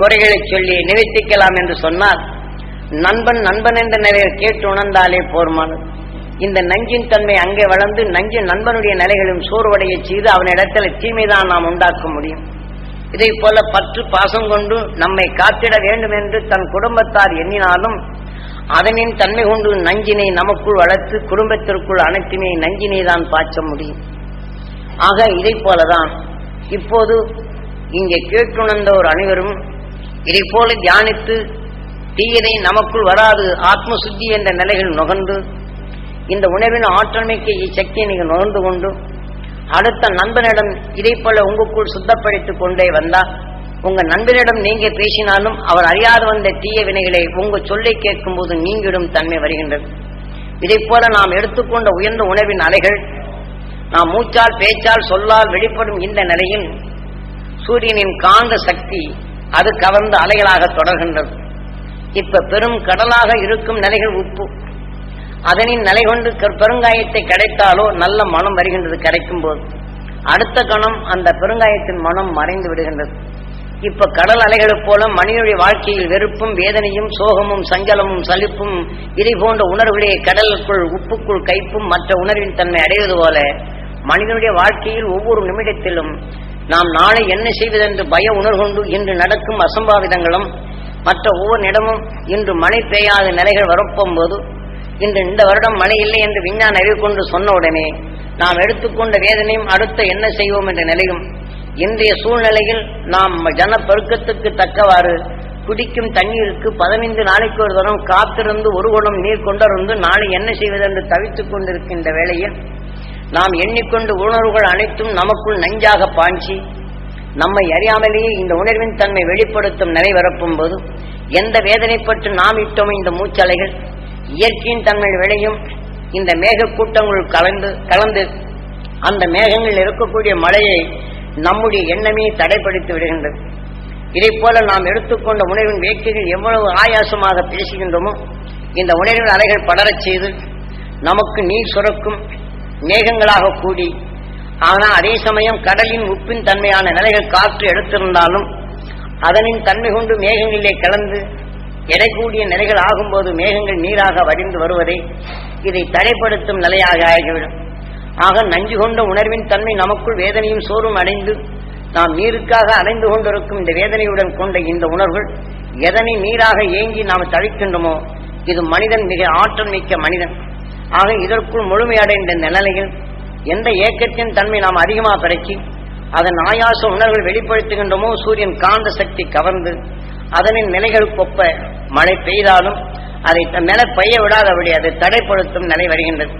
குறைகளை சொல்லி நிவர்த்திக்கலாம் என்று சொன்னால் நண்பன் நண்பன் என்ற நிலையில் கேட்டு உணர்ந்தாலே போர்மானது. இந்த நஞ்சின் தன்மை அங்கே வளர்ந்து நஞ்சு நண்பனுடைய நிலைகளும் சோர்வடைய செய்து அவனிடத்தில் தீமைதான் நாம் உண்டாக்க முடியும். இதை போல பற்று பாசம் கொண்டு நம்மை காத்திட வேண்டும் என்று தன் குடும்பத்தார் எண்ணினாலும் அதனின் தன்மை கொண்டு நஞ்சினை நமக்குள் வளர்த்து குடும்பத்திற்குள் அனைத்துமே நஞ்சினை தான் பாய்ச்ச முடியும். ஆக இதை போலதான் இப்போது இங்கே கேட்டுணர்ந்தோர் அனைவரும் இதை போல தியானித்து தீயதை நமக்குள் வராது ஆத்ம சுத்தி என்ற நிலைகள் நுகர்ந்து இந்த உணர்வின் ஆற்றல்மிக்க சக்தியை நீங்கள் நுகர்ந்து கொண்டு அடுத்த நண்பனிடம் இதை போல உங்களுக்குள் சுத்தப்படுத்திக் கொண்டே வந்தா உங்க நண்பனிடம் நீங்க பேசினாலும் அவர் அறியாத வந்த தீய வினைகளை உங்க சொல்லை கேட்கும் போது நீங்கிடும் தன்மை வருகின்றது. இதை போல நாம் எடுத்துக்கொண்ட உயர்ந்த உணவின் அலைகள் நாம் மூச்சால் பேச்சால் சொல்லால் வெளிப்படும் இந்த நிலையில் சூரியனின் காந்த சக்தி அது கவர்ந்து அலைகளாக தொடர்கின்றது. இப்ப பெரும் கடலாக இருக்கும் நிலைகள் உப்பு. அதனின் நிலை கொண்டு பெருங்காயத்தை கிடைத்தாலோ நல்ல மனம் வருகின்றது கிடைக்கும் போது அடுத்த கணம் அந்த பெருங்காயத்தின் மனம் மறைந்து விடுகின்றது. இப்ப கடல் அலைகளைப் போல மனிதனுடைய வாழ்க்கையில் வெறுப்பும் வேதனையும் சோகமும் சஞ்சலமும் சலிப்பும் இதை போன்ற உணர்வுடைய கடலுக்குள் உப்புக்குள் கைப்பும் மற்ற உணர்வின் தன்மை அடைவது போல மனிதனுடைய வாழ்க்கையில் ஒவ்வொரு நிமிடத்திலும் நாம் நாளை என்ன செய்வதென்று பய உணர்கொண்டு இன்று நடக்கும் அசம்பாவிதங்களும் மற்ற ஒவ்வொரு இடமும் இன்று மழை பெய்யாத நிலைகள் வரப்போம் போது இன்று இந்த வருடம் மழை இல்லை என்று விஞ்ஞான அறிவு கொண்டு சொன்ன உடனே நாம் எடுத்துக்கொண்ட வேதனையும் அடுத்த என்ன செய்வோம் என்ற நிலையும் இன்றைய சூழ்நிலையில் நாம் ஜனப்பெருக்கத்துக்கு தக்கவாறு குடிக்கும் தண்ணீருக்கு பதினைந்து நாளைக்கு ஒரு தரம் காத்திருந்து ஒரு குடம் நீர் கொண்டிருந்து நாளை என்ன செய்வதென்று தவித்துக் கொண்டிருக்கின்ற வேளையில் நாம் எண்ணிக்கொண்டு உணர்வுகள் அனைத்தும் நமக்குள் நஞ்சாக பாஞ்சி நம்மை அறியாமலேயே இந்த உணர்வின் தன்மை வெளிப்படுத்தும் நிலை வரப்பும் போது எந்த வேதனைப்பட்டு நாம் இட்டோம் இந்த மூச்சலைகள் இயற்கையின் தன்மை விளையும் இந்த மேக கூட்டங்கள் கலந்து கலந்து அந்த மேகங்களில் இருக்கக்கூடிய மழையை நம்முடைய எண்ணமே தடைப்படுத்தி விடுகின்றது. இதை போல நாம் எடுத்துக்கொண்ட உணர்வின் வேட்கைகள் எவ்வளவு ஆயாசமாக பேசுகின்றோமோ இந்த உணர்வின் அலைகள் படரச் செய்து நமக்கு நீர் சுரக்கும் மேகங்களாக கூடி. ஆனால் அதே சமயம் கடலின் உப்பின் தன்மையான நிலைகள் காற்று எடுத்திருந்தாலும் அதனின் தன்மை கொண்டு மேகங்களிலே கலந்து எடைக்கூடிய நிலைகள் ஆகும்போது மேகங்கள் நீராக வடிந்து வருவதை இதை தடைப்படுத்தும் நிலையாக ஆகிவிடும். ஆக நஞ்சு கொண்ட உணர்வின் தன்மை நமக்குள் வேதனையும் சோறும் அடைந்து நாம் நீருக்காக அடைந்து கொண்டிருக்கும் இந்த வேதனையுடன் கொண்ட இந்த உணர்வுகள் எதனை நீராக ஏங்கி நாம் தவிக்கின்றோமோ இது மனிதன் மிக ஆற்றல் மிக்க மனிதன். ஆக இதற்குள் முழுமையடைந்த இந்த நிலையில் எந்த ஏக்கத்தின் தன்மை நாம் அதிகமாக பெருக்கி அதன் ஆயாச உணர்வுகள் வெளிப்படுத்துகின்றமோ சூரியன் காந்த சக்தி கவர்ந்து அதனின் நிலைகளுக்கொப்ப மழை பெய்தாலும் அதை த- மேல பெய்ய விடாதபடி அதை தடைப்படுத்தும் நிலை வருகின்றது.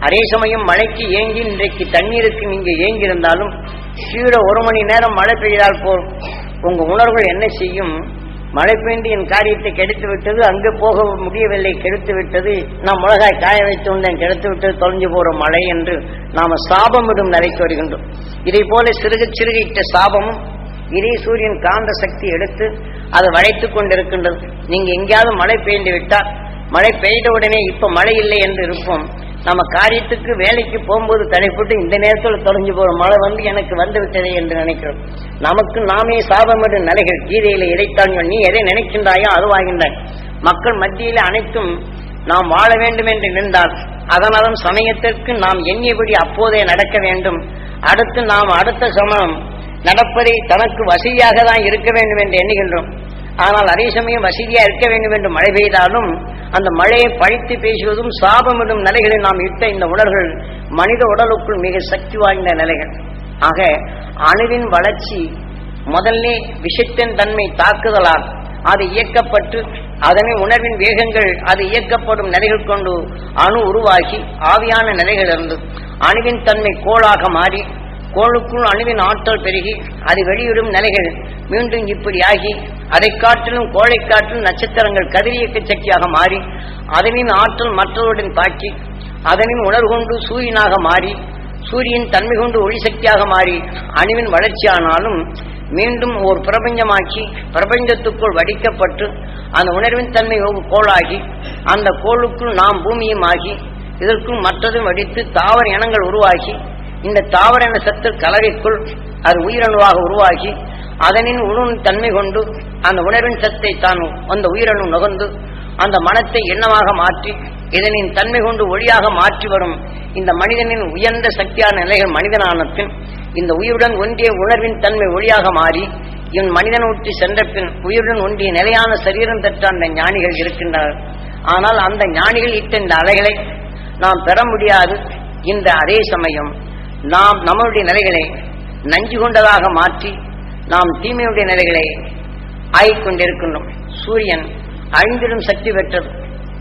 அதே சமயம் மழைக்கு ஏங்கி இன்றைக்கு தண்ணீருக்கு நீங்க ஏங்கியிருந்தாலும் கீழே ஒரு மணி நேரம் மழை பெய்தால் போல் உங்க உணர்வுகள் என்ன செய்யும்? மழை பெய்து என் காரியத்தை கெடுத்து விட்டது அங்கு போக முடியவில்லை கெடுத்து விட்டது நான் மிளகாய் காய வைத்து வந்தேன் கெடுத்து விட்டது தொலைஞ்சு போற மழை என்று நாம சாபமிடும் நிலைக்கு வருகின்றோம். இதை போல சிறுக சிறுக இட்ட சாபமும் இதே சூரியன் காந்த சக்தி எடுத்து அதை வளைத்துக் கொண்டிருக்கின்றது. நீங்க எங்கேயாவது மழை பெய்ந்து விட்டால் மழை பெய்த உடனே இப்ப மழை இல்லை என்று இருப்போம். நம்ம காரியத்துக்கு வேலைக்கு போகும்போது தடைப்பட்டு இந்த நேரத்தில் தொலைஞ்சு போற மழை வந்து எனக்கு வந்து விட்டதே என்று நினைக்கிறோம். நமக்கு நாமே சாபமிடும் நிலைகள் கீதையில இடைத்தான் நீ எதை நினைக்கின்றாயோ அதுவாகின்றாய் மக்கள் மத்தியில அனைத்தும் நாம் வாழ வேண்டும் என்று நின்றால் அதனாலும் சமயத்திற்கு நாம் எண்ணியபடி அப்போதே நடக்க வேண்டும். அடுத்து நாம் அடுத்த சமயம் நடப்பதை தனக்கு வசதியாக தான் இருக்க வேண்டும் என்று எண்ணுகின்றோம். ஆனால் அதே சமயம் வசதியா இருக்க வேண்டும் என்று மழை பெய்தாலும் அந்த மழையை பழித்து பேசுவதும் சாபமிடும் நிலைகளில் நாம் இட்ட இந்த உடல்கள் மனித உடலுக்குள் மிக சக்தி வாய்ந்த நிலைகள். ஆக அணுவின் வளர்ச்சி முதல்ல விஷத்தின் தன்மை தாக்குதலால் அது இயக்கப்பட்டு அதனை உணர்வின் வேகங்கள் அது இயக்கப்படும் நிலைகள் கொண்டு அணு உருவாகி ஆவியான நிலைகள் இருந்து அணுவின் தன்மை கோளாக மாறி கோளுக்குள் அணுவின் ஆற்றல் பெருகி அது வெளியிடும் நிலைகள் மீண்டும் இப்படியாகி அதை காட்டிலும் கோழை காற்றிலும் நட்சத்திரங்கள் கதிரியக்க சக்தியாக மாறி அதனின் ஆற்றல் மற்றவருடன் தாக்கி அதனின் உணர்கொண்டு சூரியனாக மாறி சூரியன் தன்மை கொண்டு ஒளி சக்தியாக மாறி அணுவின் வளர்ச்சியானாலும் மீண்டும் ஒரு பிரபஞ்சமாக்கி பிரபஞ்சத்துக்குள் வடிக்கப்பட்டு அந்த உணர்வின் தன்மை கோளாகி அந்த கோளுக்குள் நாம் பூமியும் ஆகி இதற்கும் மற்றதும் வடித்து தாவர இனங்கள் உருவாகி இந்த தாவர சத்து கலவைக்குள் அது உயிரணுவாக உருவாகி அதனின் உணர்வு தன்மை கொண்டு அந்த உணர்வின் சத்தை தான் அந்த உயிரணு நுகர்ந்து அந்த மனத்தை எண்ணமாக மாற்றி இதனின் தன்மை கொண்டு ஒளியாக மாற்றி வரும் இந்த மனிதனின் உயர்ந்த சக்தியான நிலைகள் மனிதனான பின் இந்த உயிருடன் ஒன்றிய உணர்வின் தன்மை ஒளியாக மாறி இவன் மனிதன் ஊற்றி சென்ற பின் உயிருடன் ஒன்றிய நிலையான சரீரம் பெற்ற அந்த ஞானிகள் இருக்கின்றனர். ஆனால் அந்த ஞானிகள் இட்ட இந்த அலைகளை நாம் பெற முடியாது. இந்த அதே சமயம் நாம் நம்மளுடைய நிலைகளை நஞ்சு கொண்டதாக மாற்றி நாம் தீமையுடைய நிலைகளை ஆகிக் கொண்டிருக்கின்றோம். சூரியன் அழிந்திடும் சக்தி பெற்றது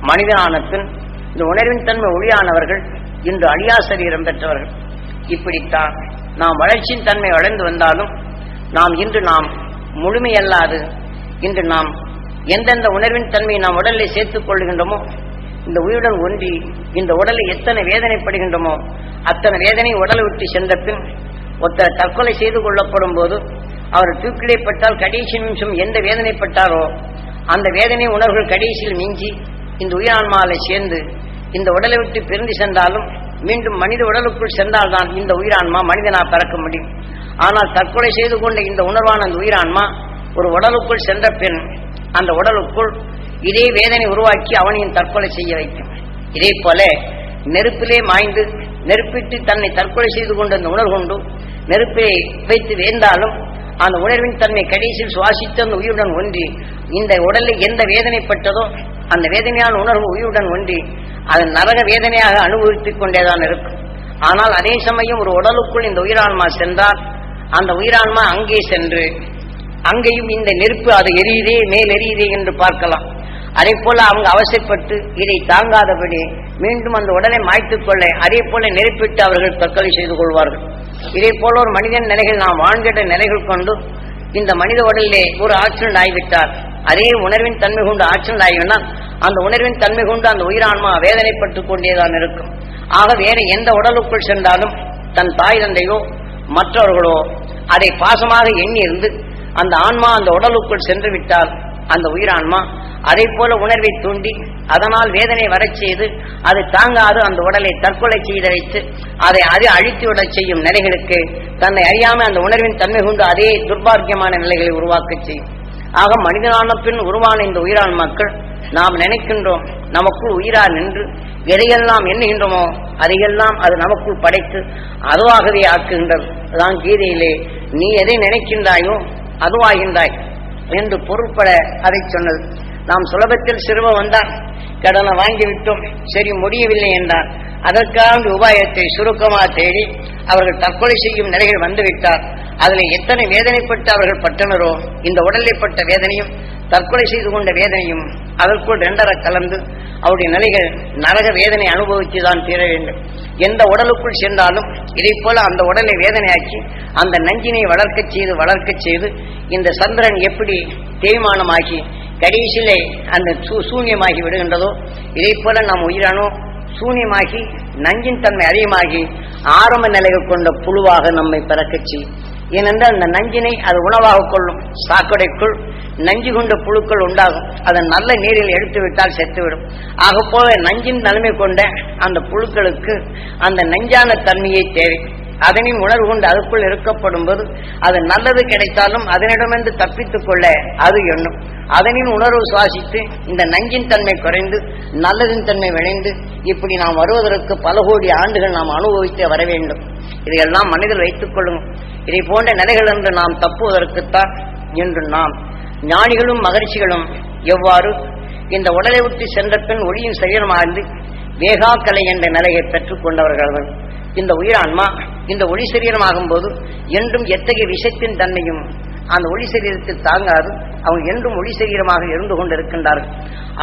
மனிதனான பின் இந்த உணர்வின் தன்மை ஒளியானவர்கள் இன்று அழியா சரீரம் பெற்றவர்கள். இப்படித்தான் நாம் வளர்ச்சியின் தன்மை வளர்ந்து வந்தாலும் நாம் இன்று நாம் முழுமையல்லாது இன்று நாம் எந்தெந்த உணர்வின் தன்மையை நாம் உடலில் சேர்த்துக் கொள்கின்றோமோ இந்த உயிருடன் ஒன்றி இந்த உடலை எத்தனை வேதனைப்படுகின்றோமோ அத்தனை வேதனை உடலை விட்டு சென்ற பின் ஒருத்தர் தற்கொலை செய்து கொள்ளப்படும் போது அவர் தூக்கிலைப்பட்டால் கடைசி நிமிஷம் எந்த வேதனைப்பட்டாரோ அந்த வேதனை உணர்வுகள் கடைசியில் மிஞ்சி இந்த உயிரான்மாவில் சேர்ந்து இந்த உடலை விட்டு பிரிந்து சென்றாலும் மீண்டும் மனித உடலுக்குள் சென்றால்தான் இந்த உயிரான்மா மனிதனா பிறக்க முடியும். ஆனால் தற்கொலை செய்து கொண்ட இந்த உணர்வான அந்த உயிரான்மா ஒரு உடலுக்குள் சென்ற பெண் அந்த உடலுக்குள் இதே வேதனை உருவாக்கி அவனையும் தற்கொலை செய்ய வைக்கும். இதே போல நெருப்பிலே மாய்ந்து நெருப்பிட்டு தன்னை தற்கொலை செய்து கொண்ட அந்த உணர்வு கொண்டு வைத்து வேந்தாலும் அந்த உணர்வின் தன்மை கடைசியில் சுவாசித்து அந்த உயிருடன் ஒன்றி இந்த உடலில் எந்த வேதனைப்பட்டதோ அந்த வேதனையான உணர்வு உயிருடன் ஒன்றி அதன் நரக வேதனையாக அனுபவித்துக் கொண்டேதான் இருக்கும். ஆனால் அதே சமயம் ஒரு உடலுக்குள் இந்த உயிரான்மா சென்றால் அந்த உயிரான்மா அங்கே சென்று அங்கேயும் இந்த நெருப்பு அது எரியுதே மேல் எரியுதே என்று பார்க்கலாம். அதே போல அவங்க அவசியப்பட்டு இதை தாங்காதபடி மீண்டும் அந்த உடலை மாய்த்துக் கொள்ள அதே போல நெருப்பிட்டு அவர்கள் தற்கொலை செய்து கொள்வார்கள். இதே போல ஒரு மனிதன் நிலைகள் நாம் வாழ்கின்ற நிலைகள் கொண்டு இந்த மனித உடலிலே ஒரு ஆக்சிடென்ட் ஆகிவிட்டார் அதே உணர்வின் தன்மை கொண்டு ஆக்சிடென்ட் ஆகிவினால் அந்த உணர்வின் தன்மை கொண்டு அந்த உயிரான்மா வேதனைப்பட்டுக் கொண்டேதான் இருக்கும். ஆக வேற எந்த உடலுக்குள் சென்றாலும் தன் தாய் தந்தையோ மற்றவர்களோ அதை பாசமாக எண்ணி இருந்து அந்த ஆன்மா அந்த உடலுக்குள் சென்று விட்டால் அந்த உயிரான்மா. அதை போல உணர்வை தூண்டி அதனால் வேதனை வரச் செய்து அது தாங்காது அந்த உடலை தற்கொலை செய்த வைத்து அதை அது அழித்து விடச் செய்யும் நிலைகளுக்கு தன்னை அறியாமல் அந்த உணர்வின் தன்மை கொண்டு அதே துர்பாக்கியமான நிலைகளை உருவாக்க செய்யும். ஆக மனிதனான பின் உருவான இந்த உயிரான் மக்கள் நாம் நினைக்கின்றோம் நமக்குள் உயிரா நின்று எதையெல்லாம் எண்ணுகின்றோமோ அதையெல்லாம் அது நமக்குள் படைத்து அதுவாகவே ஆக்குகின்றது அதான் கீதையிலே. நீ எதை நினைக்கின்றாயோ அதுவாகின்றாய். என்று பொருட்பட அதை சொன்னது. நாம் சுலபத்தில் சிறுவ வந்தான் கடனை வாங்கிவிட்டோம். சரி முடியவில்லை என்றான். அதற்காக உபாயத்தை சுருக்கமாக தேடி அவர்கள் தற்கொலை செய்யும் நிலைகள் வந்துவிட்டார். அதில் எத்தனை வேதனைப்பட்டு அவர்கள் பட்டனரோ இந்த உடலில் பட்ட வேதனையும் தற்கொலை செய்து கொண்ட வேதனையும் அதற்குள் ரெண்டரை கலந்து அவருடைய நிலைகள் நரக வேதனை அனுபவித்து தான் தீர வேண்டும். எந்த உடலுக்குள் சென்றாலும் இதை போல அந்த உடலை வேதனையாக்கி அந்த நஞ்சினை வளர்க்கச் செய்து வளர்க்கச் செய்து இந்த சந்திரன் எப்படி தேய்மானமாகி கடைசியிலே அந்த சூ- சூன்யமாகி விடுகின்றதோ இதை போல நாம் உயிரானோ சூன்யமாகி நஞ்சின் தன்மை அதிகமாகி ஆரம்ப நிலையை கொண்ட புழுவாக நம்மை பிறக்கச் செய்யும் ஏனென்றால் அந்த நஞ்சினை அது உணவாக கொள்ளும். சாக்கடைக்குள் நஞ்சு கொண்ட புழுக்கள் உண்டாகும். அதன் நல்ல நீரில் எடுத்து விட்டால் செத்துவிடும். ஆக போல நஞ்சின் தன்மை கொண்ட அந்த புழுக்களுக்கு அந்த நஞ்சான தன்மையை தேவை. அதனின் உணர்வு கொண்டு அதுக்குள் இருக்கப்படும் போது அது நல்லது கிடைத்தாலும் அதனிடமிருந்து தப்பித்துக் கொள்ள அது எண்ணும். அதனின் உணர்வு சுவாசித்து இந்த நஞ்சின் தன்மை குறைந்து நல்லதின் தன்மை விளைந்து இப்படி நாம் வருவதற்கு பல கோடி ஆண்டுகள் நாம் அனுபவித்து வர வேண்டும். இதையெல்லாம் மனதில் வைத்துக் கொள்ளும் இதை போன்ற நிலைகள் என்று நாம் தப்புவதற்குத்தான் என்று நாம் ஞானிகளும் மகரிஷிகளும் எவ்வாறு இந்த உடலை விட்டு சென்ற பின் ஒளியின் சரீரமாழ்ந்து வேகாக்கலை என்ற நிலையை பெற்றுக் கொண்டவர்கள் இந்த உயிரான்மா இந்த ஒளி சரீரமாகும் போது என்றும் எத்தகைய விஷத்தின் தன்மையும் அந்த ஒளி சரீரத்தில் தாங்காது. அவங்க என்றும் ஒளி சரீரமாக இருந்து கொண்டிருக்கின்றார்கள்.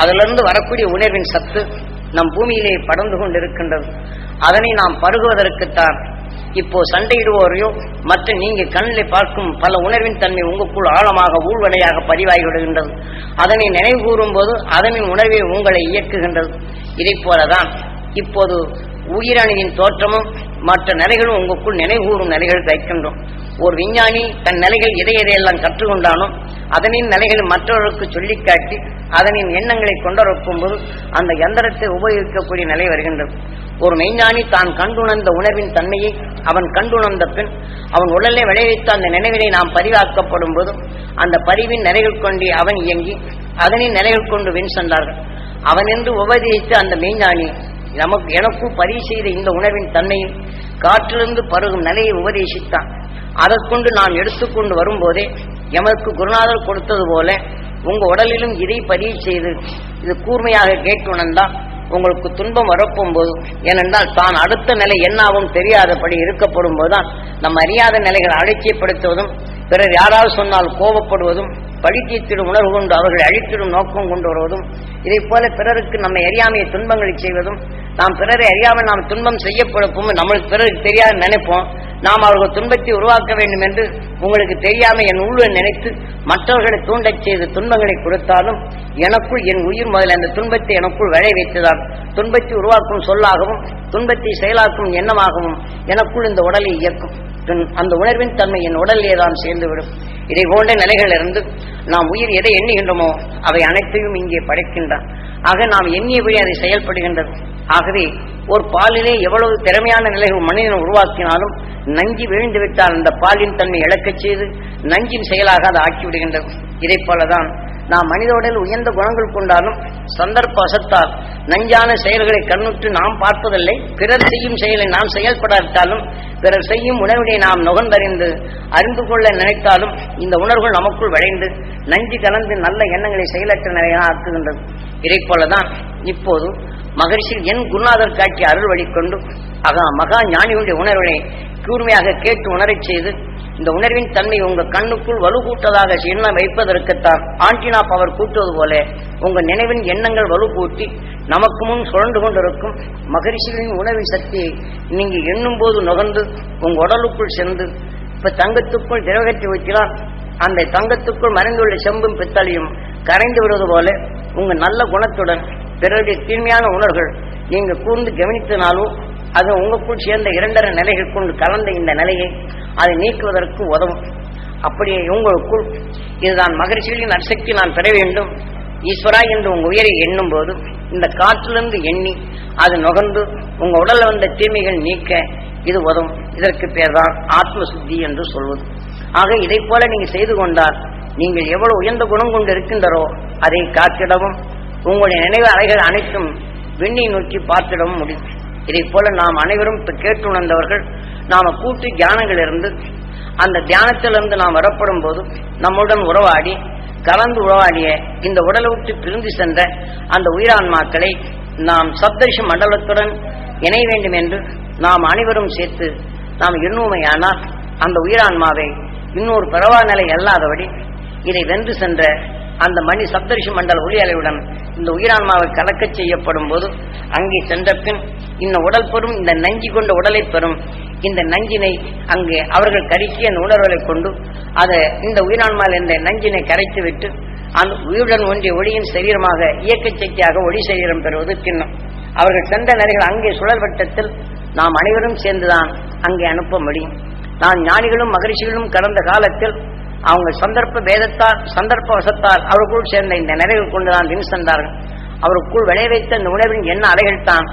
அதிலிருந்து வரக்கூடிய உணர்வின் சத்து நம் பூமியிலே படர்ந்து கொண்டிருக்கின்றது. அதனை நாம் பருகுவதற்குத்தான் இப்போ சண்டையிடுவோரையோ மற்ற நீங்க கண்ணில் பார்க்கும் பல உணர்வின் தன்மை உங்களுக்குள் ஆழமாக ஊழ்வனையாக பதிவாகிவிடுகின்றது. அதனை நினைவு கூறும் போது அதனின் உணர்வை உங்களை இயக்குகின்றது. இதை போலதான் இப்போது உயிரணியின் தோற்றமும் மற்ற நிலைகளும் உங்களுக்குள் நினைவுகூறும் நிலைகள் தைக்கின்றோம் ஒரு விஞ்ஞானி தன் நிலைகள் எதை எதையெல்லாம் கற்றுக்கொண்டானோ அதனின் நிலைகள் மற்றவர்களுக்கு சொல்லிக்காட்டி அதனின் எண்ணங்களை கொண்டிருக்கும் போது அந்த எந்திரத்தை உபயோகிக்கக்கூடிய நிலை வருகின்றது. ஒரு மெய்ஞானி தான் கண்டுணர்ந்த உணர்வின் தன்மையை அவன் கண்டுணர்ந்த பின் அவன் உடலை விளைவித்த அந்த நினைவினை நாம் பதிவாக்கப்படும் போதும் அந்த பதிவின் நிலைகள் கொண்டு அவன் இயங்கி அதனின் நிலைகள் கொண்டு வின் சென்றார்கள். அவன் என்று உபதேசித்த அந்த மெய்ஞானி நமக்கு எனக்கும் பதிவு செய்த இந்த உணர்வின் தன்மையும் காற்றிலிருந்து பருகும் நிலையை உபதேசித்தான். அதற்கொண்டு நாம் எடுத்துக்கொண்டு வரும்போதே எமக்கு குருநாதர் கொடுத்தது போல உங்க உடலிலும் இதை பதிவு செய்து இது கூர்மையாக கேட்டு உணர்ந்தால் உங்களுக்கு துன்பம் வரப்போம் போது ஏனென்றால் தான் அடுத்த நிலை என்னாவும் தெரியாதபடி இருக்கப்படும் போதுதான் நம் அறியாத நிலைகளை அலட்சியப்படுத்துவதும் பிறர் யாராவது சொன்னால் கோபப்படுவதும் பழித்தீர்த்திடும் உணர்வு கொண்டு அவர்களை அழித்திடும் நோக்கம் கொண்டு வருவதும் இதை போல பிறருக்கு நம்மை அறியாமையை துன்பங்களை செய்வதும் நாம் பிறரை அறியாமல் நாம் துன்பம் செய்யப்படுப்போம் நம்மளுக்கு பிறருக்கு தெரியாது நினைப்போம். நாம் அவர்கள் துன்பத்தை உருவாக்க வேண்டும் என்று உங்களுக்கு தெரியாம என் உள்ள நினைத்து மற்றவர்களை தூண்டச் செய்து துன்பங்களை கொடுத்தாலும் எனக்குள் என் உயிர் முதல் அந்த துன்பத்தை எனக்குள் விளை வைத்துதான் துன்பத்தை உருவாக்கும் சொல்லாகவும் துன்பத்தை செயலாக்கும் எண்ணமாகவும் எனக்குள் இந்த உடலை இயக்கும். அந்த உணர்வின் தன்மை என் உடலிலே தான் சேர்ந்துவிடும். இதை போன்ற நிலைகளிலிருந்து நாம் உயிர் எதை எண்ணுகின்றோமோ அவை அனைத்தையும் இங்கே படைக்கின்றான். ஆக நாம் எண்ணியபடி அதை செயல்படுகின்றது. ஆகவே ஒரு பாலிலே எவ்வளவு திறமையான நிலைகள் மனிதன் உருவாக்கினாலும் நஞ்சி விழுந்து விட்டால் அந்த பாலின் தன்மை இழக்கச் செய்து நஞ்சின் செயலாக அதை ஆக்கிவிடுகின்றது. இதை போலதான் நாம் மனித உடலில் உயர்ந்த குணங்கள் கொண்டாலும் சந்தர்ப்ப அசத்தால் நஞ்சான செயல்களை கண்ணுற்று நாம் பார்ப்பதில்லை. பிறர் செய்யும் செயலை நாம் செயல்படாவிட்டாலும் பிறர் செய்யும் உணவினை நாம் நுகர்ந்தறிந்து அறிந்து கொள்ள நினைத்தாலும் இந்த உணர்வுகள் நமக்குள் விளைந்து நஞ்சு கலந்து நல்ல எண்ணங்களை செயலற்ற நிலையாக ஆக்குகின்றது. இதை போலதான் இப்போது மகரிஷி என் குருநாதர் காட்சி அருள் வழிகொண்டு அகா மகா ஞானியுடைய உணர்வினை கூர்மையாக கேட்டு உணரச் செய்து இந்த உணர்வின் தன்மை உங்க கண்ணுக்குள் வலுக்கூட்டதாக எண்ணம் வைப்பதற்குத்தான் ஆண்டினா பவர் கூட்டுவது போல உங்க நினைவின் எண்ணங்கள் வலுக்கூட்டி நமக்கு முன் சுழண்டு கொண்டிருக்கும் மகரிஷிகளின் உணவின் சக்தியை நீங்க எண்ணும் போது நுகர்ந்து உங்க உடலுக்குள் சென்று இப்ப தங்கத்துக்குள் திரவகத்தை வைக்கலாம் அந்த தங்கத்துக்குள் மறைந்துள்ள செம்பும் பித்தளையும் கரைந்து விடுவது போல உங்க நல்ல குணத்துடன் பிறருடைய தீமையான உணர்வுகள் நீங்க கூர்ந்து கவனித்தனாலும் அது உங்களுக்குள் சேர்ந்த இரண்டரை நிலைகள் கொண்டு கலந்த இந்த நிலையை அதை நீக்குவதற்கு உதவும். அப்படியே உங்களுக்குள் இதுதான் மகிழ்ச்சிகளின் அரிசக்தி நான் பெற வேண்டும். ஈஸ்வரா என்று உங்க உயிரை எண்ணும் போது இந்த காற்றிலிருந்து எண்ணி அது நுகர்ந்து உங்க உடல்ல வந்த தீமைகள் நீக்க இது உதவும். இதற்கு பேர் தான் ஆத்ம சுத்தி என்று சொல்வது. ஆக இதை போல நீங்க செய்து கொண்டால் நீங்கள் எவ்வளவு உயர்ந்த குணம் கொண்டு இருக்கின்றரோ அதை காத்திடவும். உங்களுடைய நினைவு அலைகள் அனைத்தும் விண்ணை நோக்கி பார்த்திடவும் முடியும். இதை போல நாம் அனைவரும் இப்ப கேட்டு உணர்ந்தவர்கள் நாம கூட்டு தியானங்கள் இருந்து அந்த தியானத்திலிருந்து நாம் வரப்படும் போது நம்முடன் உறவாடி கலந்து உறவாடிய இந்த உடலை விட்டு பிரிந்து சென்ற அந்த உயிரான்மாக்களை நாம் சப்தரிஷ மண்டலத்துடன் இணைய வேண்டும் என்று நாம் அனைவரும் சேர்த்து நாம் எண்ணுமையானால் அந்த உயிரான்மாவை இன்னொரு பரவாநிலை அல்லாதபடி இதை வென்று சென்ற அந்த மணி சப்தரிஷி மண்டல ஒளி அலையுடன் இந்த உயிரான்மாவை கலக்கச் செய்யப்படும் போது அங்கே சென்ற பின் இந்த உடல் பெறும் இந்த நஞ்சி கொண்ட உடலை பெறும் இந்த நஞ்சினை அங்கே அவர்கள் கருக்கிய உணர்வுகளை கொண்டு அதை இந்த உயிரான்மாவில் இந்த நஞ்சினை கரைத்து விட்டு அந்த உயிருடன் ஒன்றிய ஒளியின் சரீரமாக இயக்க சக்தியாக ஒளி சரீரம் பெறுவது கிண்ணம் அவர்கள் சென்ற நிலைகள் அங்கே சுழல் வட்டத்தில் நாம் அனைவரும் சேர்ந்துதான் அங்கே அனுப்ப முடியும். நான் ஞானிகளும் மகிழ்ச்சிகளும் கடந்த காலத்தில் அவங்க சந்தர்ப்ப வேதத்தால் சந்தர்ப்ப வசத்தால் அவருக்குள் சேர்ந்த இந்த நிறைவு கொண்டுதான் தினசந்தார்கள் அவருக்குள் விளைய வைத்த இந்த உணவின் என்ன அலைகள் தான்?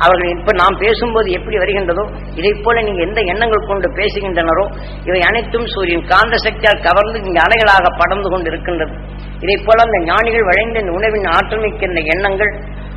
அவர்கள் இப்ப நாம் பேசும்போது எப்படி வருகின்றதோ இதை போல நீங்க எந்த எண்ணங்கள் கொண்டு பேசுகின்றனரோ இவை அனைத்தும் சூரியன் காந்த சக்தியால் கவர்ந்து இங்கு அலைகளாக படர்ந்து கொண்டு இருக்கின்றது இதை போல அந்த ஞானிகள் விளைந்த இந்த உணவின் ஆற்றல் இந்த எண்ணங்கள்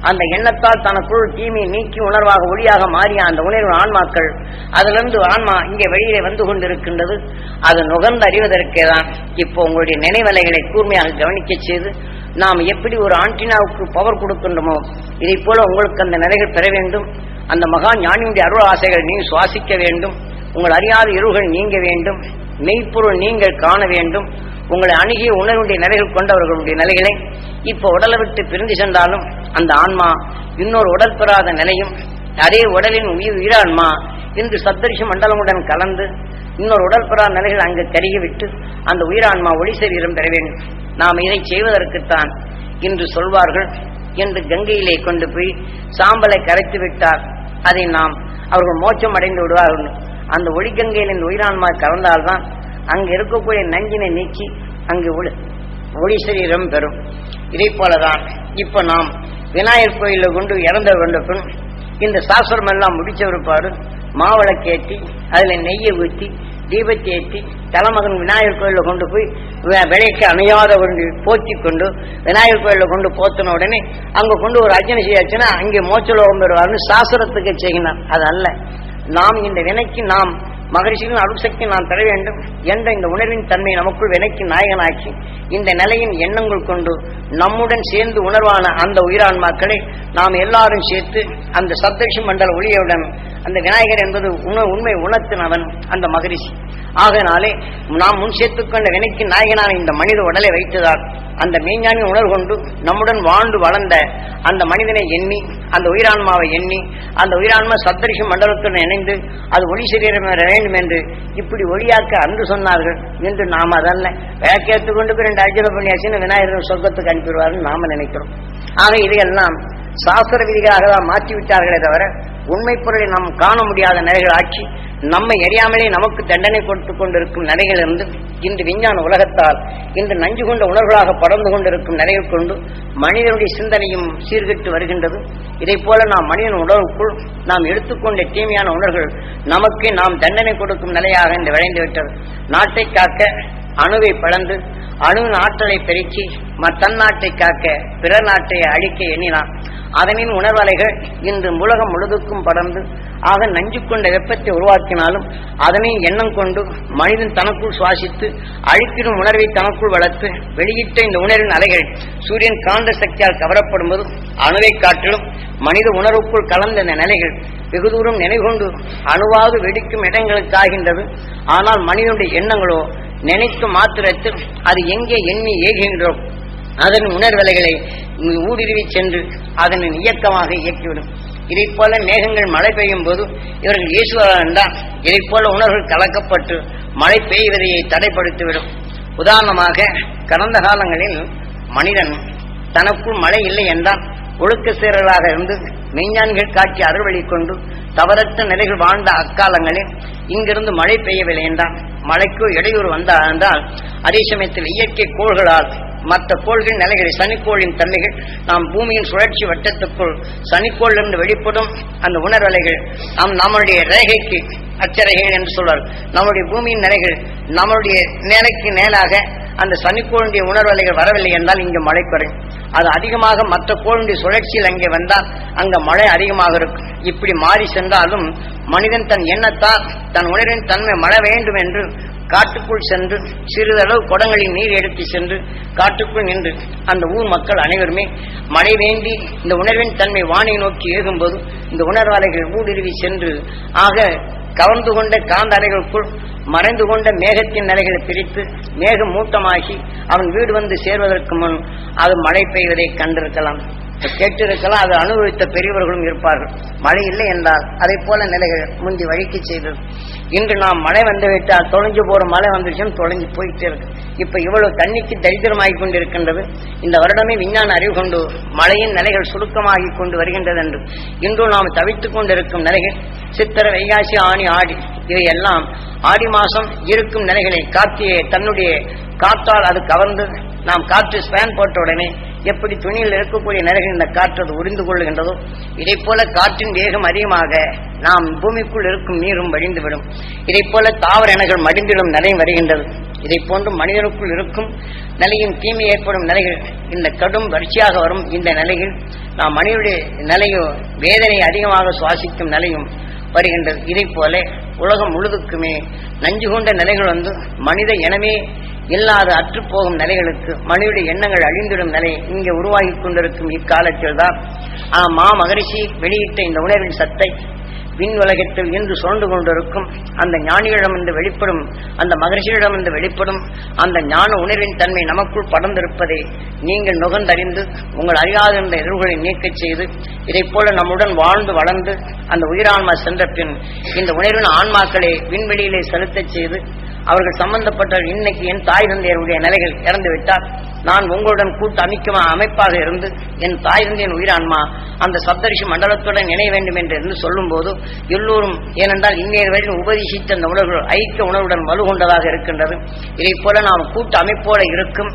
அந்த எண்ணத்தால் தனக்குள் தீமையை நீக்கி உணர்வாக ஒளியாக மாறிய அந்த உணர்வு ஆன்மாக்கள் அதிலிருந்து ஆன்மா இங்கே வெளியிலே வந்து கொண்டிருக்கின்றது. அது நுகர்ந்து அறிவதற்கே தான் இப்போ உங்களுடைய நினைவலைகளை கூர்மையாக கவனிக்கச் செய்து நாம் எப்படி ஒரு ஆண்டினாவுக்கு பவர் கொடுக்கின்றோமோ இதை போல உங்களுக்கு அந்த நிலைகள் பெற வேண்டும். அந்த மகா ஞானியுடைய அருள் ஆசைகள் நீ சுவாசிக்க வேண்டும். உங்கள் அறியாத இருள்கள் நீங்க வேண்டும். மெய்ப்பொருள் நீங்கள் காண வேண்டும். உங்களை அணுகிய உணர்வுடைய நிலைகள் கொண்டவர்களுடைய நிலைகளை இப்போ உடலை விட்டு பிரிந்து சென்றாலும் அந்த ஆன்மா இன்னொரு உடல் பெறாத நிலையும் அதே உடலின் உயிர் உயிரான்மா இன்று சப்தரிஷ மண்டலமுடன் கலந்து இன்னொரு உடல் பெறா நிலைகள் அங்கு கருகிவிட்டு அந்த உயிரான்மா ஒளி சரீரம் பெற வேண்டும். நாம் இதை செய்வதற்குத்தான் இன்று சொல்வார்கள் என்று கங்கையிலே கொண்டு போய் சாம்பலை கரைத்து விட்டார். அதை நாம் அவர்கள் மோச்சம் அடைந்து விடுவார்கள். அந்த ஒளிகங்கையில் உயிரான்மா கலந்தால்தான் அங்கு இருக்கக்கூடிய நஞ்சினை நீக்கி அங்கு ஒளி ஒளி சரீரம் பெறும். இதை போலதான் இப்ப நாம் விநாயகர் கோயில கொண்டு இறந்த கொண்ட பின் இந்த சாஸ்திரம் எல்லாம் முடிச்ச மாவளை கேட்டி அதுல நெய்யை ஊற்றி தீபத்தை ஏற்றி தலைமகன் விநாயகர் கோயிலில் கொண்டு போய் விலைக்கு அணையாத கொண்டு போற்றி கொண்டு விநாயகர் கோயிலில் கொண்டு போத்தின உடனே அங்கே கொண்டு ஒரு அர்ச்சனை செய்யாச்சுன்னா அங்கே மோச்சலோகம் பெறுவார்னு சாஸ்திரத்துக்கு செய்கினார் அது அல்ல. நாம் இந்த வினைக்கு நாம் மகரிஷியின் அருள்சக்தி நான் தர வேண்டும் என்ற இந்த உணர்வின் தன்மை நமக்குள் வினைக்கு நாயகனாக்கி இந்த நிலையின் எண்ணங்கள் கொண்டு நம்முடன் சேர்ந்து உணர்வான அந்த உயிரான்மாக்களை நாம் எல்லாரும் சேர்த்து அந்த சப்தரிஷி மண்டல ஒளியவுடன் அந்த விநாயகர் என்பது உண- உண்மை உணர்த்தினவன் அந்த மகரிஷி. ஆகையினாலே நாம் முன் சேர்த்துக்கொண்ட வினைக்கு நாயகனான இந்த மனித உடலை வைத்ததால் அந்த மெய்ஞானி உணர்கொண்டு நம்முடன் வாழ்ந்து வளர்ந்த அந்த மனிதனை எண்ணி அந்த உயிரான்மாவை எண்ணி அந்த உயிரான்மா சப்தரிஷி மண்டலத்துடன் இணைந்து அது ஒளி சரீரம் வேண்டும் என்று இப்படி ஒளியாக்க அன்று சொன்னார்கள் என்று நாம் அதல்ல. விளக்கேற்றுக் கொண்டு ரெண்டு அர்ஜுன பண்ணியாச்சுன்னு விநாயகர் சொர்க்கத்துக்கு அனுப்பிடுவார்னு நாம நினைக்கிறோம். ஆக இதையெல்லாம் சாஸ்திர விதிகளாக தான் மாற்றி விட்டார்களே தவிர உண்மை பொருளை நாம் காண முடியாத நிலைகள் ஆட்சி நம்மை அறியாமலே நமக்கு தண்டனை கொடுத்து கொண்டிருக்கும் நிலைகளிலிருந்து இன்று விஞ்ஞான உலகத்தால் இன்று நஞ்சு கொண்ட உணர்வுகளாக படர்ந்து கொண்டிருக்கும் நிலையை கொண்டு மனிதனுடைய சிந்தனையும் சீர்கட்டு வருகின்றது. இதை போல நாம் மனிதன் உணர்வுக்குள் நாம் எடுத்துக்கொண்ட தீமையான உணர்வுகள் நமக்கு நாம் தண்டனை கொடுக்கும் நிலையாக இந்த விளைந்து விட்டது நாட்டை காக்க அணுவை பழந்து அணுவின் ஆற்றலை பெருக்கி மத்தன் நாட்டை காக்க பிற நாட்டை அழிக்க எண்ணினான். அதனின் உணர்வலைகள் இன்று உலகம் முழுதுக்கும் படர்ந்து ஆக நஞ்சு கொண்ட வெப்பத்தை உருவாக்கினாலும் அதனை எண்ணம் கொண்டு மனிதன் தனக்குள் சுவாசித்து அழித்திடும் உணர்வை தனக்குள் வளர்த்து வெளியிட்ட இந்த உணர்வின் அலைகள் சூரியன் காந்த சக்தியால் கவரப்படும் போது அணுவை காட்டிலும் மனித உணர்வுக்குள் கலந்த இந்த நிலைகள் வெகு தூரம் நினைகொண்டு அணுவாது வெடிக்கும் இடங்களுக்காகின்றது ஆனால் மனிதனுடைய எண்ணங்களோ நினைக்கும் மாத்திரத்தில் அது எங்கே எண்ணி ஏகின்றோம் அதன் உணர்வலைகளை ஊடுருவி சென்று அதனின் இயக்கமாக இயக்கிவிடும். இதைப் போல மேகங்கள் மழை பெய்யும் போது இவர்கள் ஈஸ்வரர் இதைப் போல உணர்வுகள் கலக்கப்பட்டு மழை பெய்வதையை தடைப்படுத்திவிடும். உதாரணமாக கடந்த காலங்களில் மனிதன் தனக்குள் மழை இல்லை என்றால் ஒழுக்க சீரர்களாக இருந்து மெய்ஞான்கள் காட்சி அறுவழி கொண்டு தவறற்ற நிலைகள் வாழ்ந்த அக்காலங்களில் இங்கிருந்து மழை பெய்யவில்லை என்றால் மழைக்கோ இடையூறு வந்தால் என்றால் அதே சமயத்தில் இயற்கை கோள்களால் மற்ற கோள்கள் நிலைகளை சனிக்கோளின் தன்மைகள் நாம் பூமியின் சுழற்சி வட்டத்துக்குள் சனிக்கோளிலிருந்து வெளிப்படும் அந்த உணர்வலைகள் நாம் நம்மளுடைய ரேகைக்கு அச்சரேகைகள் என்று சொல்வார். நம்முடைய பூமியின் நிலைகள் நம்மளுடைய நிலைக்கு நேராக அந்த சனிக்கோளுடைய உணர்வலைகள் வரவில்லை என்றால் இங்கு மழை குறையும் அது அதிகமாக மற்ற கோளுடைய சுழற்சியில் அங்கே வந்தால் அங்க மழை அதிகமாக இருக்கும். இப்படி மாறி சென்றாலும் மனிதன் தன் எண்ணத்தால் தன் உணர்வின் தன்மை மழை வேண்டும் என்று காட்டுக்குள் சென்று சிறிதளவு குடங்களின் நீர் எடுத்து சென்று காட்டுக்குள் நின்று அந்த ஊர் மக்கள் அனைவருமே மழை வேண்டி இந்த உணர்வின் தன்மை வானை நோக்கி ஏகும்போது இந்த உணர்வாலைகள் ஊடுருவி சென்று ஆக கவர்ந்து கொண்ட காந்த அலைகளுக்குள் மறைந்து கொண்ட மேகத்தின் நிலைகளை பிரித்து மேகம் மூட்டமாகி அவன் வீடு வந்து சேர்வதற்கு முன் அது மழை பெய்வதை கண்டிருக்கலாம். கேட்டிருக்கலாம் அதை அனுபவித்த பெரியவர்களும் இருப்பார்கள். மழை இல்லை என்றால் அதை போல நிலைகள் முந்தி வழிக்கு செய்தது. இன்று நாம் மழை வந்து விட்டால் தொலைஞ்சு போற மழை வந்துருச்சுன்னு தொலைஞ்சு போயிட்டே இருக்கு. இப்ப இவ்வளவு தண்ணிக்கு தரித்திரமாகிக் கொண்டிருக்கின்றது. இந்த வருடமே விஞ்ஞான அறிவு கொண்டு மழையின் நிலைகள் சுருக்கமாகி கொண்டு வருகின்றது என்று. இன்று நாம் தவித்துக் கொண்டிருக்கும் நிலைகள் சித்திர வைகாசி ஆணி ஆடி இவையெல்லாம் ஆடி மாசம் இருக்கும் நிலைகளை காத்திய தன்னுடைய காத்தால் அது கவர்ந்து நாம் காற்று ஸ்பேன் போட்ட உடனே எப்படி துணியில் இருக்கக்கூடிய நிலைகள் இந்த காற்று அது உறிந்து கொள்ளுகின்றதோ இதை போல காற்றின் வேகம் அதிகமாக நாம் பூமிக்குள் இருக்கும் நீரும் வழிந்துவிடும். இதை போல தாவர இனங்கள் மடிந்திடும் நிலையும் வருகின்றது. இதை போன்று மனிதனுக்குள் இருக்கும் நிலையின் தீமை ஏற்படும் நிலைகள் இந்த கடும் வறட்சியாக வரும் இந்த நிலையில் நாம் மனிதனுடைய நிலையோ வேதனை அதிகமாக சுவாசிக்கும் நிலையும் வருகின்றது. இதை போல உலகம் முழுதுக்குமே நஞ்சு கொண்ட நிலைகள் வந்து மனித இனமே இல்லாத அற்றுப்போகும் நிலைகளுக்கு மனிதனுடைய எண்ணங்கள் அழிந்துவிடும் நிலை இங்கே உருவாகி கொண்டிருக்கும் இக்காலத்தில் தான் ஆ மா மகரிஷி வெளியிட்ட இந்த உணர்வின் சத்தை விண் உலகத்தில் இன்று சுழண்டு கொண்டிருக்கும். அந்த ஞானிகளிடமிருந்து வெளிப்படும் அந்த மகரிஷியிடமிருந்து வெளிப்படும் அந்த ஞான உணர்வின் தன்மை நமக்குள் படர்ந்திருப்பதை நீங்கள் நுகர்ந்தறிந்து உங்கள் அறியாத இந்த எதிர்களை நீக்கச் செய்து இதை போல நம்முடன் வாழ்ந்து வளர்ந்து அந்த உயிரான்மா சென்ற பின் இந்த உணர்வின் ஆன்மாக்களை விண்வெளியிலே செலுத்தச் செய்து அவர்கள் சம்பந்தப்பட்ட இன்னைக்கு என் தாய் தந்தையருடைய நிலைகள் இறந்து விட்டார் நான் உங்களுடன் கூட்டு அமைக்கமா அமைப்பாக இருந்து என் தாய் தந்தையின் உயிரான்மா அந்த சப்தரிஷி மண்டலத்துடன் இணைய வேண்டும் என்று இருந்து சொல்லும் போது எல்லோரும் ஏனென்றால் இன்னைய வரையில் உபதேசித்த அந்த உணர்வுகள் ஐக்கிய உணர்வுடன் வலுகொண்டதாக இருக்கின்றது. இதை போல நாம் கூட்டு அமைப்போட இருக்கும்.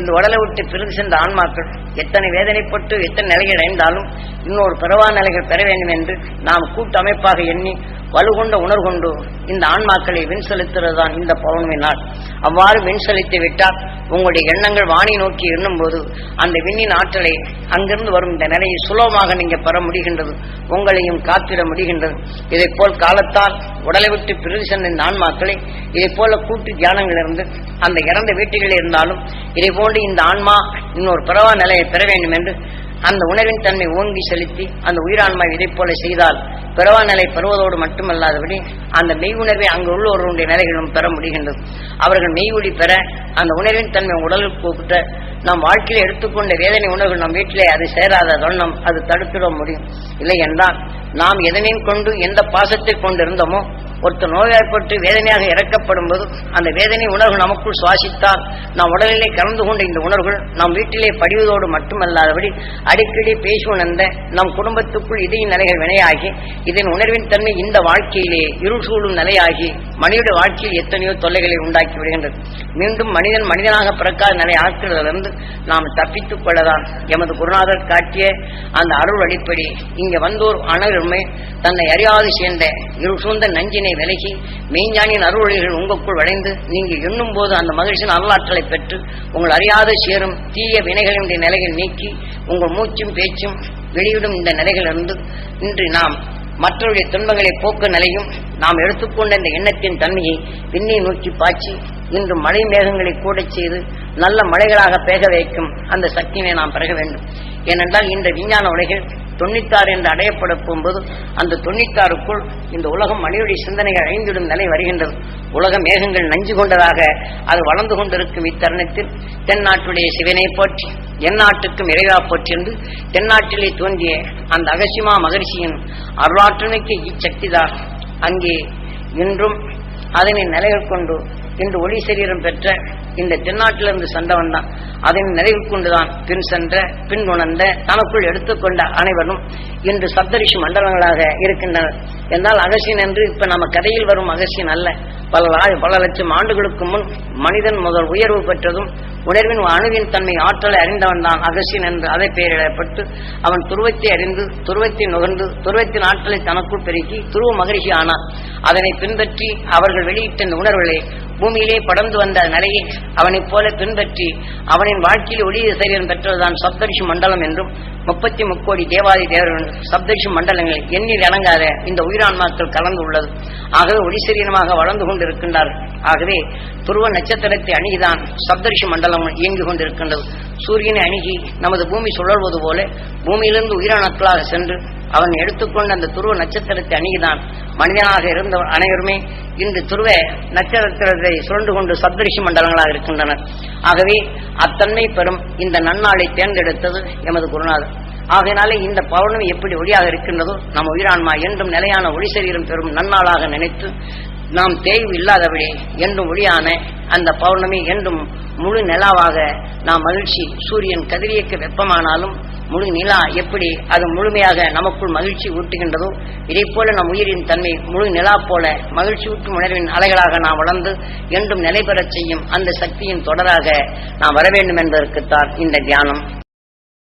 இந்த உடலை விட்டு பிரிந்து சென்ற ஆன்மாக்கள் எத்தனை வேதனைப்பட்டு எத்தனை நிலைகள் அடைந்தாலும் இன்னொரு பிறவா நிலைகள் பெற வேண்டும் என்று நாம் கூட்டமைப்பாக எண்ணி வலுகொண்ட உணர்கொண்டு இந்த ஆன்மாக்களை விண் செலுத்துறது தான் இந்த பௌர்ணமி நாள். அவ்வாறு விண் செலுத்தி விட்டால் உங்களுடைய எண்ணங்கள் வாணி நோக்கி எண்ணும் போது அந்த விண்ணின் ஆற்றலை அங்கிருந்து வரும் இந்த நிலையை சுலபமாக நீங்க பெற முடிகின்றது உங்களையும் காத்திட முடிகின்றது. இதை போல் காலத்தால் உடலை விட்டு பிரிந்து சென்ற இந்த ஆன்மாக்களை இதை போல கூட்டு தியானங்கள் இருந்து அந்த இறந்த வீட்டுகளில் இருந்தாலும் இதை போன்று இந்த ஆன்மா இன்னொரு பிறவா நிலையை பெற வேண்டும் என்று அந்த உணர்வின் தன்மை ஓங்கி செலுத்தி அந்த உயிரான்மை இதை போல செய்தால் பிறவா நிலை பெறுவதோடு மட்டுமல்லாதபடி அந்த மெய் உணர்வை அங்கு உள்ளவர்களுடைய நிலைகளும் பெற முடிகின்றது. அவர்கள் மெய் ஒளி பெற அந்த உணர்வின் தன்மை உடலுக்கு கூப்பிட்ட நம் வாழ்க்கையில் எடுத்துக்கொண்ட வேதனை உணர்வு நம் வீட்டிலே அது சேராத வண்ணம் அது தடுத்துட முடியும். இல்லை என்றால் நாம் எதனையும் கொண்டு எந்த பாசத்தை கொண்டு இருந்தோமோ ஒருத்தர் நோயாற்பட்டு வேதனையாக இறக்கப்படும் போது அந்த வேதனை உணர்வு நமக்குள் சுவாசித்தால் நாம் உடலிலே கலந்து கொண்ட இந்த உணர்வுகள் நம் வீட்டிலே படிவதோடு மட்டுமல்லாதபடி அடிக்கடி பேசி நம் குடும்பத்துக்குள் இதையும் நிலைகள் வினையாகி இதன் உணர்வின் தன்மை இந்த வாழ்க்கையிலே இருள் சூழும் நிலையாகி மனித வாழ்க்கையில் எத்தனையோ தொல்லைகளை உண்டாக்கி விடுகின்றது. மீண்டும் மனிதன் மனிதனாக பிறக்காத நிலை ஆக்கிறதிலிருந்து நாம் தப்பித்துக் கொள்ளதான் எமது குருநாதர் காட்டிய அந்த அருள் அடிப்படி இங்கு வந்தோர் அனைவருமே தன்னை அறியாது சேர்ந்த இருள் சூழ்ந்த நஞ்சின் விலகி மெய்ஞானின் அருள்கள் உங்களுக்குள் வளைந்து நீங்கள் எண்ணும் போது அந்த மகிழ்ச்சியின் அருளாற்றலை பெற்று உங்கள் அறியாத சேரும் தீய வினைகளினுடைய நிலைகள் நீக்கி உங்கள் மூச்சும் பேச்சும் வெளியிடும் இந்த நிலைகளிலிருந்து இன்று நாம் மற்றவருடைய துன்பங்களை போக்க நிலையும் நாம் எடுத்துக்கொண்ட இந்த எண்ணத்தின் தன்மையை விண்ணை நோக்கி பாய்ச்சி இன்று மழை மேகங்களை கூட செய்து நல்ல மழைகளாக பேக வைக்கும் அந்த சக்தியினை நாம் பெற வேண்டும். ஏனென்றால் இன்று விஞ்ஞான உலகில் தொண்ணூத்தாறு என்று அடையப்பட போகும்போது அந்த தொண்ணூத்தாறுக்குள் இந்த உலகம் மனிதனுடைய சிந்தனைகள் அழிந்திடும் நிலை வருகின்றது. உலக மேகங்கள் நஞ்சு கொண்டதாக அது வளர்ந்து கொண்டிருக்கும் இத்தருணத்தில் தென்னாட்டுடைய சிவனை போற்றி எந்நாட்டுக்கும் இறைவா போற்றி என்று தென்னாட்டிலே தோன்றிய அந்த அகசிமா மகரிஷியின் அருளாற்றமைக்கு இச்சக்திதான் அங்கே இன்றும் அதனை நிலைகள் கொண்டு இன்று ஒளி சரீரம் பெற்ற இந்த தென்னாட்டிலிருந்து சென்றவன் தான். அதனை நிறைவு கொண்டுதான் பின் சென்ற பின் உணர்ந்த தனக்குள் எடுத்துக்கொண்ட அனைவரும் இன்று சப்தரிஷி மண்டலங்களாக இருக்கின்றனர். என்றால் அகசியன் என்று இப்ப நம்ம கதையில் வரும் அகசியன் அல்ல. பல பல லட்சம் ஆண்டுகளுக்கு முன் மனிதன் முதல் உயர்வு பெற்றதும் உணர்வின் அணுவின் தன்மை ஆற்றலை அறிந்தவன் தான் அகசியன் என்று அதை பெயரிடப்பட்டு அவன் துருவத்தை அறிந்து துருவத்தை நுகர்ந்து துருவத்தின் ஆற்றலை தனக்குள் பெருக்கி துருவ மகிழ்ச்சி ஆனான். அதனை பின்பற்றி அவர்கள் வெளியிட்ட இந்த உணர்வுகளை பூமியிலே படர்ந்து வந்த நிலையை அவனைப் போல பின்பற்றி அவனின் வாழ்க்கையில் ஒளிய சரீரம் பெற்றதுதான் சப்தரிஷி மண்டலம் என்றும் முப்பத்தி முக்கோடி தேவாதி தேவர்கள் சப்தரிஷி மண்டலங்கள் எண்ணில் அடங்காத இந்த உயிரான்மாக்கள் கலந்து உள்ளது ஆகவே ஒளி சரீரமாக வளர்ந்து கொண்டிருக்கின்றார்கள் ஆகவே துருவ நட்சத்திரத்தை அணுகிதான் சப்தரிஷி மண்டலம் இயங்கிக் கொண்டிருக்கின்றது. சூரியனை அணுகி நமது பூமி சுழல்வது போல பூமியிலிருந்து உயிராணுக்களாக சென்று அவன் எடுத்துக்கொண்டு அந்த துருவ நட்சத்திரத்தை அணுகிதான் மனிதனாக இருந்த அனைவருமே இன்று துருவ நட்சத்திரத்தை சுரண்டு கொண்டு சப்தரிஷி மண்டலங்களாக இருக்கின்றனர். ஆகவே அத்தன்மை பெறும் இந்த நன்னாளை தேர்ந்தெடுத்தது எமது குருநாதர். ஆகையினாலே இந்த பௌர்ணமி எப்படி ஒளியாக இருக்கின்றதோ நம் உயிரான்மா என்றும் நிலையான ஒளி சரீரம் பெறும் நன்னாளாக நினைத்து நாம் தேய்வு இல்லாதபடி என்றும் ஒளியான அந்த பௌர்ணமி என்றும் முழு நிலாவாக நாம் மகிழ்ச்சி. சூரியன் கதிரியக்க வெப்பமானாலும் முழு நிலா எப்படி அது முழுமையாக நமக்குள் மகிழ்ச்சி ஊட்டுகின்றதோ இதை போல நம் உயிரின் தன்மை முழு நிலா போல மகிழ்ச்சி ஊட்டும் உணர்வின் அலைகளாக நாம் வளர்ந்து என்றும் நிலைபெறச் செய்யும் அந்த சக்தியின் தொடராக நாம் வர வேண்டும் என்பதற்குத்தான் இந்த தியானம்.